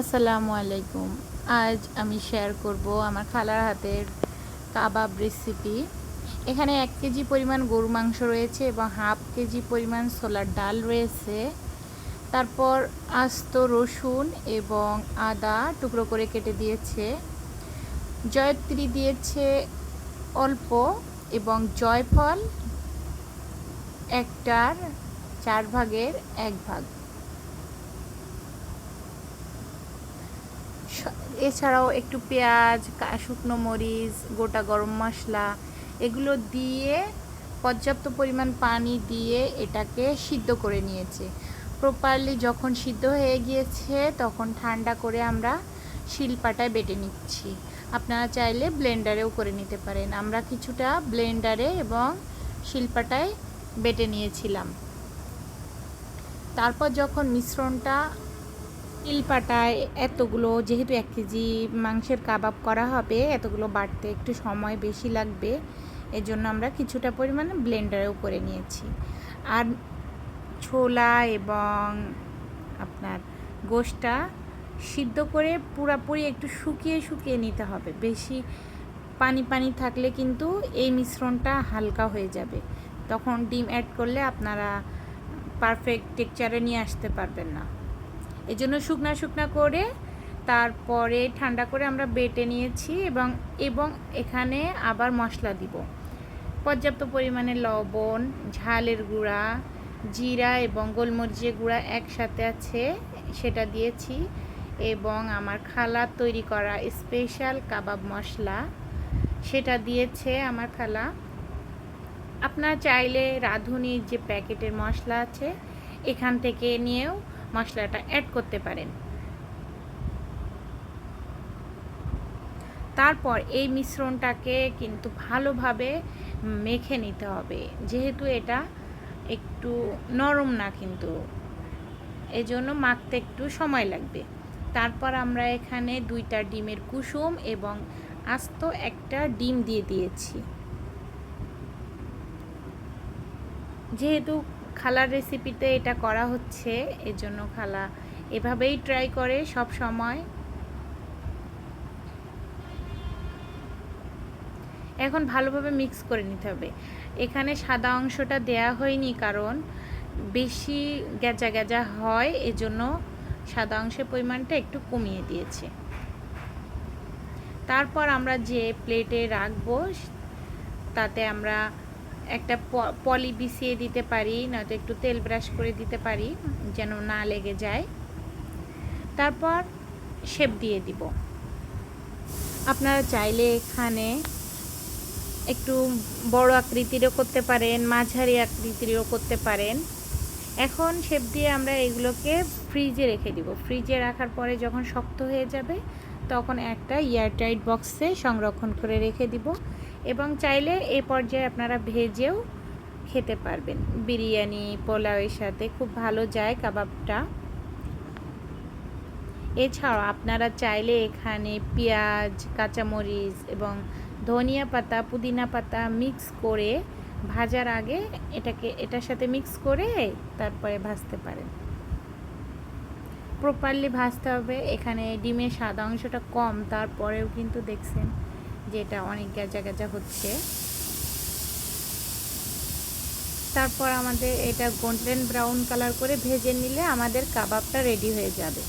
আসসালামু আলাইকুম। আজ আমি শেয়ার করব আমার খালার হাতের কাবাব রেসিপি এখানে এক কেজি পরিমাণ গরু মাংস রয়েছে এবং হাফ কেজি পরিমাণ ছোলার ডাল রয়েছে। তারপর আস্ত রসুন এবং আদা টুকরো করে কেটে দিয়েছে। জয়ত্রী দিয়েছে অল্প এবং জয়ফল একটার চার ভাগের এক ভাগ। এছাড়াও একটু পেঁয়াজ শুকনো মরিচ, গোটা গরম মশলা এগুলো দিয়ে পর্যাপ্ত পরিমাণ পানি দিয়ে এটাকে সিদ্ধ করে নিয়েছে। প্রপারলি যখন সিদ্ধ হয়ে গিয়েছে তখন ঠান্ডা করে আমরা শিলপাটায় বেটে নিচ্ছি। আপনারা চাইলে ব্লেন্ডারেও করে নিতে পারেন। আমরা কিছুটা ব্লেন্ডারে এবং শিলপাটায় বেটে নিয়েছিলাম। তারপর যখন মিশ্রণটা পাটায় এতগুলো, যেহেতু এক কেজি মাংসের কাবাব করা হবে, এতগুলো বাড়তে একটু সময় বেশি লাগবে। এজন্য আমরা কিছুটা পরিমাণে ব্লেন্ডারেও করে নিয়েছি। আর ছোলা এবং আপনার গোশটা সিদ্ধ করে পুরাপুরি একটু শুকিয়ে শুকিয়ে নিতে হবে। বেশি পানি পানি থাকলে কিন্তু এই মিশ্রণটা হালকা হয়ে যাবে। তখন ডিম অ্যাড করলে আপনারা পারফেক্ট টেকচারে নিয়ে আসতে পারবেন না। এজন্য শুকনা শুকনা করে তারপরে ঠান্ডা করে আমরা বেটে নিয়েছি এবং এবং এখানে আবার মশলা দিব। পর্যাপ্ত পরিমাণে লবণ, ঝালের গুঁড়া, জিরা এবং গোলমরিচের গুঁড়া একসাথে আছে, সেটা দিয়েছি এবং আমার খালা তৈরি করা স্পেশাল কাবাব মশলা, সেটা দিয়েছে আমার খালা। আপনার চাইলে রাঁধুনির যে প্যাকেটের মশলা আছে, এখান থেকে নিয়েও মশলাটা অ্যাড করতে পারেন। তারপর এই মিশ্রণটাকে কিন্তু ভালোভাবে মেখে নিতে হবে। যেহেতু এটা একটু নরম না কিন্তু, এজন্য মাখতে একটু সময় লাগবে। তারপর আমরা এখানে দুইটা ডিমের কুসুম এবং আস্ত একটা ডিম দিয়ে দিয়েছি। যেহেতু খালার রেসিপিতে এটা করা হচ্ছে এর জন্য খালা এভাবেই ট্রাই করে সব সময়। এখন ভালোভাবে মিক্স করে নিতে হবে। এখানে সাদা অংশটা দেয়া হয়নি কারণ বেশি গেজা গেজা হয়, এজন্য সাদা অংশের পরিমাণটা একটু কমিয়ে দিয়েছে। তারপর আমরা যে প্লেটে রাখব, তাতে আমরা একটা পলি বিছিয়ে দিতে পারি, নয়তো একটু তেল ব্রাশ করে দিতে পারি, যেন না লেগে যায়। তারপর শেপ দিয়ে দিব। আপনারা চাইলে এখানে একটু বড় আকৃতিরও করতে পারেন, মাঝারি আকৃতিরও করতে পারেন। এখন শেপ দিয়ে আমরা এগুলোকে ফ্রিজে রেখে দিব। ফ্রিজে রাখার পরে যখন শক্ত হয়ে যাবে, তখন একটা এয়ারটাইট বক্সে সংরক্ষণ করে রেখে দিব। এবং চাইলে এ পর্যায়ে আপনারা ভেজেও খেতে পারবেন। বিরিয়ানি পোলাওয়ের সাথে খুব ভালো যায় কাবাবটা। এছাড়াও আপনারা চাইলে এখানে পেঁয়াজ, কাঁচামরিচ এবং ধনিয়া পাতা, পুদিনা পাতা মিক্স করে ভাজার আগে এটাকে, এটার সাথে মিক্স করে তারপরে ভাজতে পারেন। প্রপারলি ভাজতে হবে। এখানে ডিমের সাদা অংশটা কম, তারপরেও কিন্তু দেখছেন। যে এটা অনেক গেজা গেজা হচ্ছে। তারপর আমাদের এটা গোল্ডেন ব্রাউন কালার করে ভেজে নিলে আমাদের কাবাবটা রেডি হয়ে যাবে।